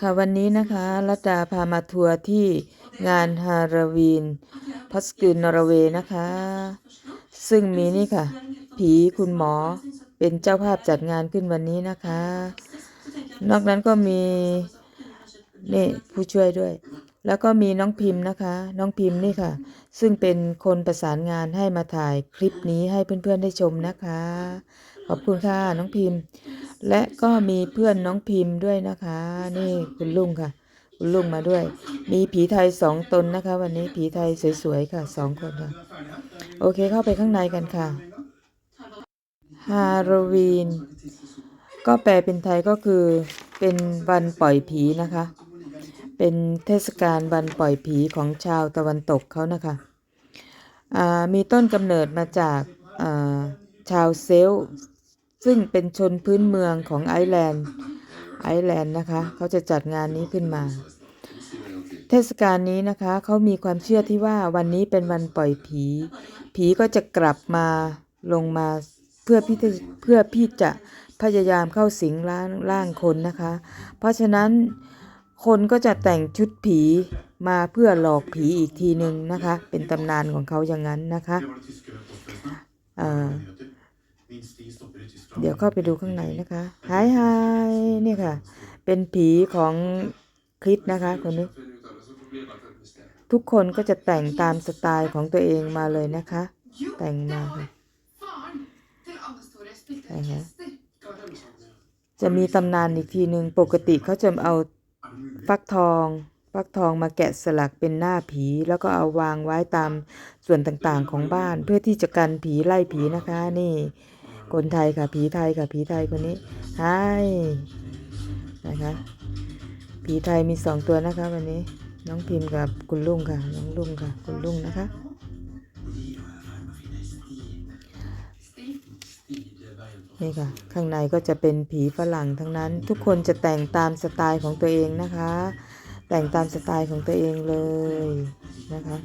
ค่ะวันนี้นะคะรัตดาพามาทัวร์ที่งานฮาราวีนพัสกินนอร์เวย์นะคะ ซึ่งมีนี่ค่ะ ผีคุณหมอเป็นเจ้าภาพจัดงานขึ้นวันนี้นะคะ นอกนั้นก็มีนี่ผู้ช่วยด้วย แล้วก็มีน้องพิมพ์นะคะ น้องพิมพ์นี่ค่ะ ซึ่งเป็นคนประสานงานให้มาถ่ายคลิปนี้ให้เพื่อนๆได้ชมนะคะ ขอบคุณค่ะน้องพิมพ์ และก็มีเพื่อนน้องพิมพ์ด้วยนะคะ นี่คุณลุงค่ะ คุณลุงมาด้วย มีผีไทยสองตนนะคะ วันนี้ผีไทยสวยๆค่ะสองคนค่ะ โอเคเข้าไปข้างในกันค่ะฮาโลวีนก็แปลเป็นไทยก็คือเป็นวันปล่อยผีนะคะ เป็นเทศกาลวันปล่อยผีของชาวตะวันตกเขานะคะอ่ามีต้นกำเนิดมาจากอ่าชาวเซล ซึ่งเป็นชนพื้นเมืองของไอร์แลนด์ ไอร์แลนด์นะคะเขาจะจัดงานนี้ขึ้นมา เทศกาลนี้นะคะเขามีความเชื่อที่ว่าวันนี้เป็นวันปล่อยผี ผีก็จะกลับมาลงมาเพื่อพี่เพื่อพี่จะพยายามเข้าสิงร่างร่างคนนะคะ เพราะฉะนั้นคนก็จะแต่งชุดผีมาเพื่อหลอกผีอีกทีหนึ่งนะคะ เป็นตำนานของเขาอย่างนั้นนะคะ เดี๋ยวเข้าไปดูข้างในนะคะฮายฮายนี่ค่ะ เป็นผีของคริสนะคะคนนี้ ทุกคนก็จะแต่งตามสไตล์ของตัวเองมาเลยนะคะ แต่งมาค่ะนะฮะจะมีตำนานอีกทีหนึ่งปกติเขาจะเอาฟักทองฟักทองมาแกะสลักเป็นหน้าผี แล้วก็เอาวางไว้ตามส่วนต่างๆของบ้าน เพื่อที่จะกันผีไล่ผีนะคะนี่ คนไทยค่ะผีไทยค่ะผีไทยคนนี้ไฮนะคะผีไทยมีสองตัวนะคะวันนี้น้องพิมพ์กับคุณลุงค่ะ น้องลุงค่ะ คุณลุงนะคะนี่ค่ะ ข้างในก็จะเป็นผีฝรั่งทั้งนั้น ทุกคนจะแต่งตามสไตล์ของตัวเองนะคะ แต่งตามสไตล์ของตัวเองเลยนะคะ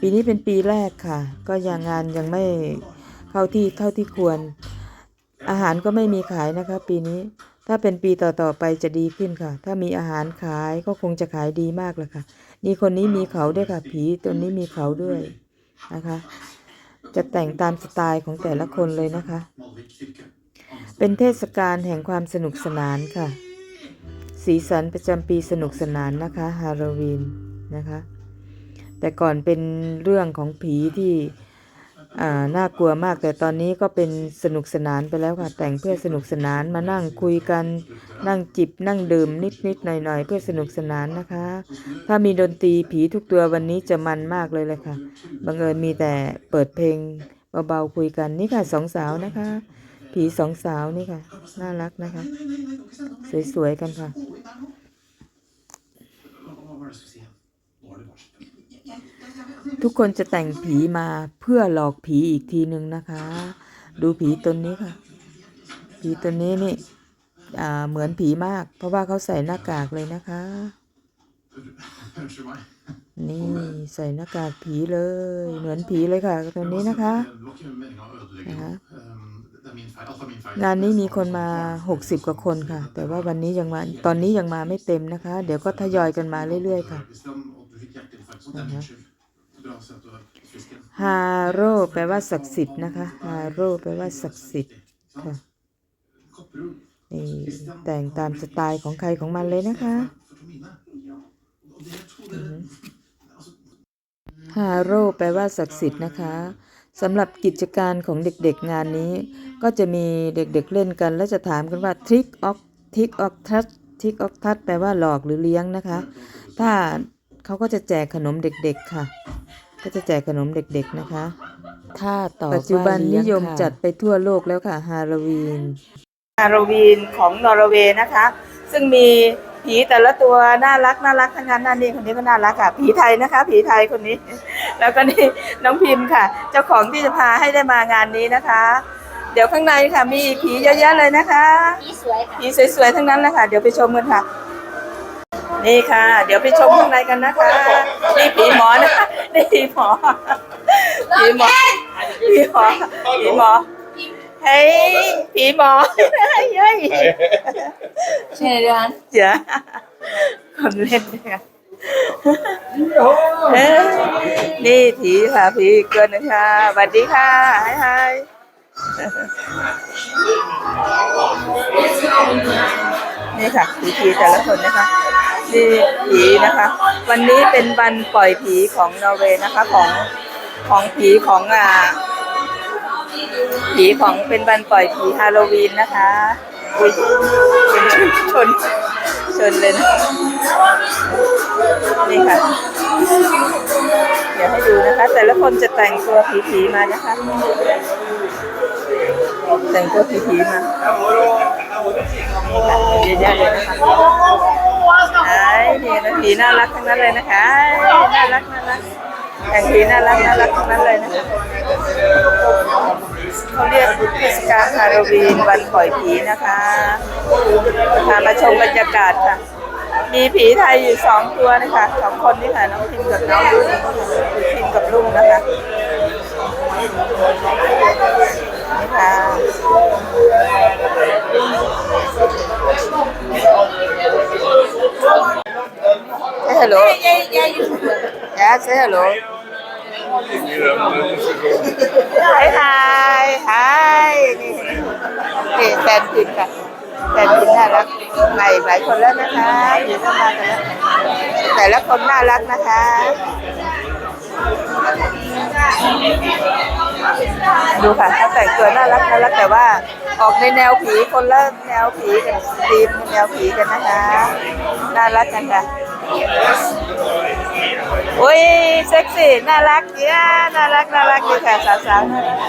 ปีนี้เป็นปีแรกค่ะ ก็ยังงานยังไม่ เข้าที่เท่าที่ควร อาหารก็ไม่มีขายนะคะ ปีนี้ถ้าเป็นปีต่อๆไปจะดีขึ้นค่ะ ถ้ามีอาหารขายก็คงจะขายดีมากเลยค่ะ นี่คนนี้มีเขาด้วยค่ะ ผีตัวนี้มีเขาด้วยนะคะ จะแต่งตามสไตล์ของแต่ละคนเลยนะคะ เป็นเทศกาลแห่งความสนุกสนานค่ะ สีสันประจำปีสนุกสนานนะคะฮาโลวีนนะคะ แต่ก่อนเป็นเรื่องของผีที่ อ่าน่ากลัวมากแต่ตอนนี้ก็เป็นสนุกสนานไปแล้วค่ะ แต่งเพื่อสนุกสนานมานั่งคุยกันนั่งจิบนั่งดื่มนิดนิดหน่อยหน่อยๆเพื่อสนุกสนานนะคะ ถ้ามีดนตรีผีทุกตัววันนี้จะมันมากเลยเลยค่ะบังเอิญมีแต่เปิดเพลงเบาๆคุยกันนี่ค่ะสองสาวนะคะ ผีสองสาวนี่ค่ะ น่ารักนะคะ สวยๆกันค่ะ ทุกคนจะแต่งผีมาเพื่อหลอกผีอีกทีหนึ่งนะคะ ดูผีตนนี้ค่ะ ผีตนนี้นี่เหมือนผีมาก เพราะว่าเขาใส่หน้ากากเลยนะคะ นี่ใส่หน้ากากผีเลย เหมือนผีเลยค่ะตัวนี้นะคะนะคะงานนี้มีคนมา 60 กว่าคนค่ะ แต่ว่าวันนี้ยังมา ตอนนี้ยังมาไม่เต็มนะคะ เดี๋ยวก็ทยอยกันมาเรื่อยๆค่ะ,ะะ ฮาโร่แปลว่าศักดิ์สิทธิ์นะคะ ฮาโร่แปลว่าศักดิ์สิทธิ์ค่ะนี่แต่งตามสไตล์ของใครของมันเลยนะคะฮาโร่แปลว่าศักดิ์สิทธิ์นะคะสำหรับกิจการของเด็กๆงานนี้ ก็จะมีเด็กๆเล่นกัน แล้วจะถามกันว่า trick or trick or touch trick or touch แปลว่าหลอกหรือเลี้ยงนะคะ ถ้าเขาก็จะแจกขนมเด็กๆค่ะ ก็จะแจกขนมเด็กๆนะคะถ้าต่อปัจจุบันนิยมจัดไปทั่วโลกแล้วค่ะฮาโลวีน ฮาโลวีนของนอร์เวย์นะคะ ซึ่งมีผีแต่ละตัวน่ารักน่ารักทั้งนั้นนั่นนี่คนนี้ก็น่ารักค่ะ ผีไทยนะคะ ผีไทยคนนี้ แล้วก็นี่น้องพิมพ์ค่ะ เจ้าของที่จะพาให้ได้มางานนี้นะคะ เดี๋ยวข้างในค่ะมีผีเยอะแยะเลยนะคะ ผีสวยค่ะ ผีสวยๆทั้งนั้นเลยค่ะ เดี๋ยวไปชมกันค่ะ นี่ค่ะ เดี๋ยวไปชมข้างในกันนะคะ นี่ผีหมอนะคะนี่ผีหมอผีหมอผีหมอผีหมอเฮ้ยผีหมอเฮ้ยใช่เดือนเจ๋อคนเล่นเนี่ยเอ้ยนี่ผีค่ะผีอีกตัวหนึงค่ะสวัสดีค่ะไฮไฮนี่ค่ะผีผีแต่ละคนนะคะ นี่ผีนะคะ วันนี้เป็นวันปล่อยผีของนอร์เวย์นะคะของของผีของอ่าผีของเป็นวันปล่อยผีฮาโลวีนนะคะอุ้ยชนชนเลยนะนี่ค่ะ เดี๋ยวให้ดูนะคะ แต่ละคนจะแต่งตัวผีๆมานะคะ แต่งตัวผีๆมาเยอะแยะเลยนะคะ ไอ้นี่นะผีน่ารักทั้งนั้นเลยนะคะน่ารักน่ารักแต่งผีน่ารักน่ารักทั้งนั้นเลยนะคะเขาเรียกเทศกาลฮาโลวีนวันปล่อยผีนะคะพามาชมบรรยากาศค่ะ มีผีไทยอยู่สองตัวนะคะสองคนนี่ค่ะน้องพิมกับน้องลุงพิมกับลุงนะคะนี่ค่ะ เฮ้ hello yeah say hello ไฮไฮไฮนี่นี่แฟนพินค่ะแฟนพินน่ารักใหม่หลายคนแล้วนะคะอยู่เข้ามากันแล้วแต่ละคนน่ารักนะคะ ดูค่ะเขาแต่งตัวน่ารักน่ารักแต่ว่าออกในแนวผีคนละแนวผีกันทีมแนวผีกันนะคะน่ารักกันค่ะอุ้ยเซ็กซี่น่ารักเยอะน่ารักน่ารักดีค่ะสาวๆน่ารัก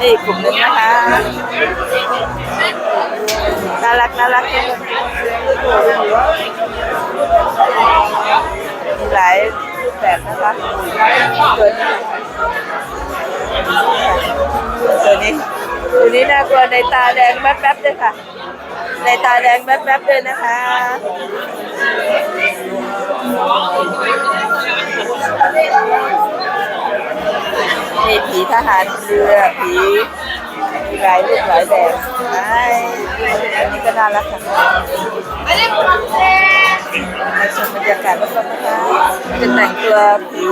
นี่กลุ่มหนึ่งนะคะน่ารักน่ารัก ลายแบบนะคะตัวนี้ตัวนี้ตัวนี้น่ากลัวในตาแดงแป๊บๆด้วยค่ะ ในตาแดงแป๊บๆด้วยนะคะนี่ผีทหารเรือผีหลายรูปหลายแบบอันนี้ก็น่ารักค่ะ มาชมบรรยากาศรอบๆนะคะจะแต่งตัวผี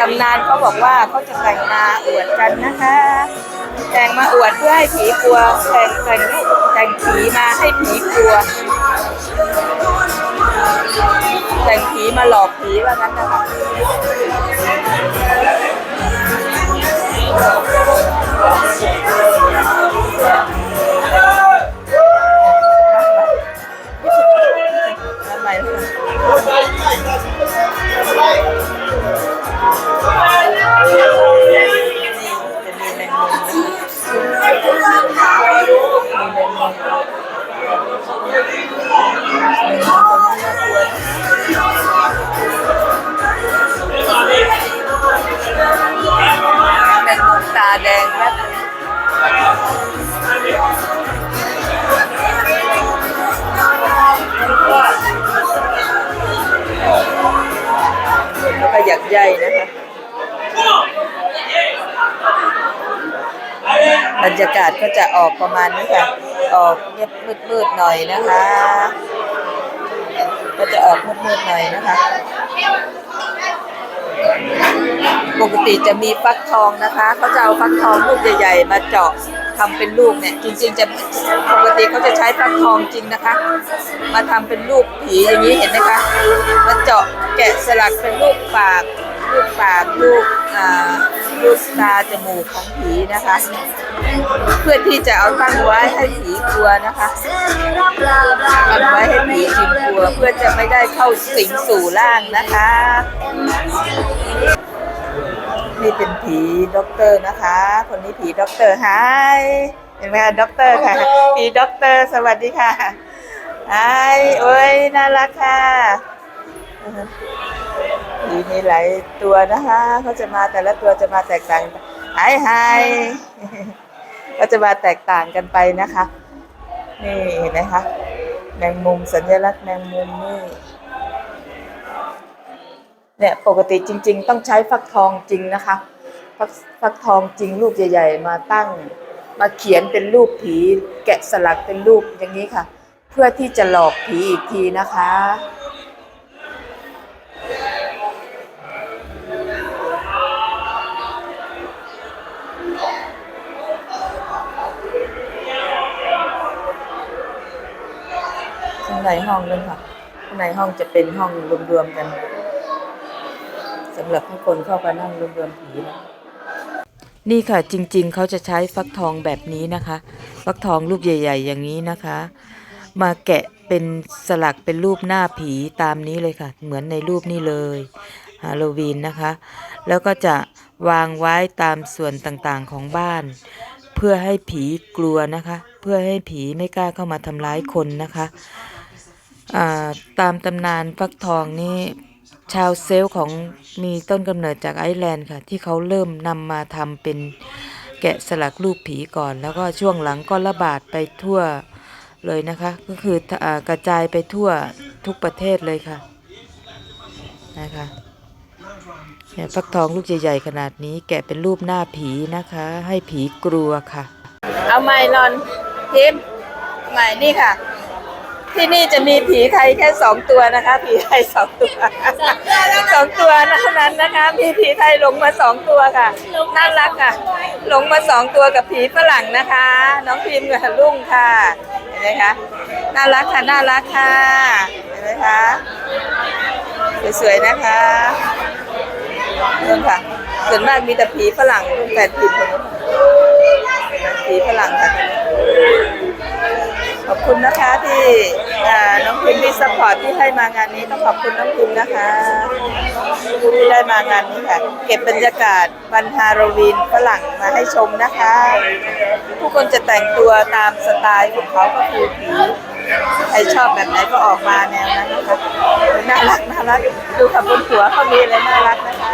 ตำนานเขาบอกว่าเขาจะแต่งมาอวดกันนะคะ แต่งมาอวดเพื่อให้ผีกลัว แต่งแต่งแต่งผีมาให้ผีกลัว แต่งผีมาหลอกผีว่างั้นนะคะากาศก็จะออกประมาณนี้ค่ะ ออกเงียบมืดๆหน่อยนะคะ ก็จะออกมืดๆหน่อยนะคะ ปกติจะมีฟักทองนะคะเขาจะเอาฟักทองลูกใหญ่ๆ มาเจาะทำเป็นลูกเนี่ยจริงๆจะปกติเขาจะใช้ฟักทองจริงนะคะ มาทำเป็นลูกผีอย่างนี้เห็นไหมคะมาเจาะแกะสลักเป็นลูกปาก ลูกปากลูกอ่า ลูกตาจมูกของผีนะคะ เพื่อที่จะเอาตั้งไว้ให้ผีกลัวนะคะตั้งไว้ให้ผีชิมกลัวเพื่อจะไม่ได้เข้าสิงสู่ร่างนะคะ นี่เป็นผีด็อกเตอร์นะคะ คนนี้ผีด็อกเตอร์ไฮเห็นไหมคะด็อกเตอร์ค่ะผีด็อกเตอร์สวัสดีค่ะไฮโอ้ยน่ารักค่ะีมีหลายตัวนะคะเขาจะมาแต่ละตัวจะมาแตกต่างไฮไฮก็จะมาแตกต่างกันไปนะคะ นี่เห็นไหมคะแมงมุมสัญลักษณ์แมงมุมนี่เนี่ยปกติจริง ๆ ต้องใช้ฟักทองจริงนะคะฟักฟักทองจริงลูกใหญ่ ๆ มาตั้ง มาเขียนเป็นรูปผี แกะสลักเป็นรูปอย่างนี้ค่ะ เพื่อที่จะหลอกผีอีกทีนะคะ ในห้องนั่นค่ะข้างในห้องจะเป็นห้องรวมๆกันสำหรับให้คนเข้าไปนั่งรวมๆผีนะนี่ค่ะจริงๆ เขาจะใช้ฟักทองแบบนี้นะคะ ฟักทองรูปใหญ่ ๆ อย่างนี้นะคะ มาแกะเป็นสลักเป็นรูปหน้าผีตามนี้เลยค่ะ เหมือนในรูปนี้เลยฮาโลวีนนะคะ แล้วก็จะวางไว้ตามส่วนต่างๆของบ้าน เพื่อให้ผีกลัวนะคะ เพื่อให้ผีไม่กล้าเข้ามาทำร้ายคนนะคะ ตามตำนานฟักทองนี่ชาวเซลของมีต้นกำเนิดจากไอร์แลนด์ค่ะ ที่เขาเริ่มนำมาทำเป็นแกะสลักรูปผีก่อน แล้วก็ช่วงหลังก็ระบาดไปทั่วเลยนะคะ ก็คืออกระจายไปทั่วทุกประเทศเลยค่ะนะคะเนี่ยฟักทองลูกใหญ่ๆขนาดนี้แกะเป็นรูปหน้าผีนะคะ ให้ผีกลัวค่ะ เอาไม้นอนพิมใหม่นี่ค่ะ ที่นี่จะมีผีไทยแค่สองตัวนะคะ ผีไทยสองตัวสองตัวเท่านั้นนะคะมีผีไทยหลงมาสองตัวค่ะน่ารักค่ะหลงมาสองตัวกับผีฝรั่งนะคะ น้องพิมพ์กับลุงค่ะเห็นไหมคะน่ารักค่ะน่ารักค่ะเห็นไหมคะสวยๆนะคะนี่ค่ะส่วนมากมีแต่ผีฝรั่งลูกแปดพิมพ์คนนี้ผีฝรั่งค่ะ ขอบคุณนะคะที่อ่าน้องพิมพ์ที่ซัพพอร์ตที่ให้ มางานนี้ต้องขอบคุณน้องพิมนะคะที่ได้มางานนี้ค่ะ เก็บบรรยากาศวันฮาโลวีนฝรั่งมาให้ชมนะคะ ผู้คนจะแต่งตัวตามสไตล์ของเขาก็คือผีใครชอบแบบไหนก็ออกมาแนวนั้นนะคะน่ารักน่ารักดูขับบนหัวเขามีอะไรน่ารักนะคะ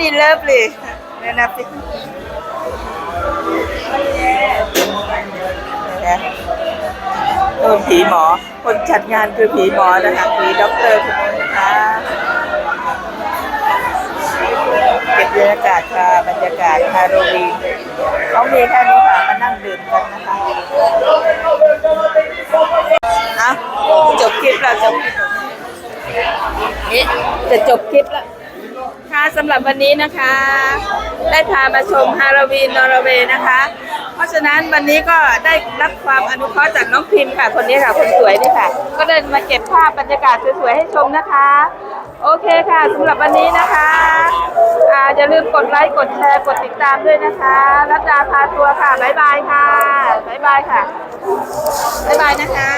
ตอนนี้ very lovely เนี่ยนะฟินนะโดนผีหมอ คนจัดงานคือผีหมอนะคะผีด็อกเตอร์คนนี้นะคะเก็บบรรยากาศค่ะบรรยากาศฮาโลวีนเขามีแค่นี้ค่ะมานั่งดื่มกันนะคะเอาจบคลิปแล้วจบคลิปนี่จะจบคลิปแล้ว คะสำหรับวันนี้นะคะ ได้พามาชมฮาโลวีนนอร์เวย์นะคะ เพราะฉะนั้นวันนี้ก็ได้รับความอนุเคราะห์จากน้องพิมพ์ค่ะ คนนี้ค่ะคนสวยนี่ค่ะ ก็เดินมาเก็บภาพบรรยากาศสวยๆให้ชมนะคะ โอเคค่ะสำหรับวันนี้นะคะอาอย่าลืมกดไลค์กดแชร์กดติดตามด้วยนะคะรัตดาพาทัวร์ค่ะบ๊ายบายค่ะบ๊ายบายค่ะบ๊ายบายนะคะ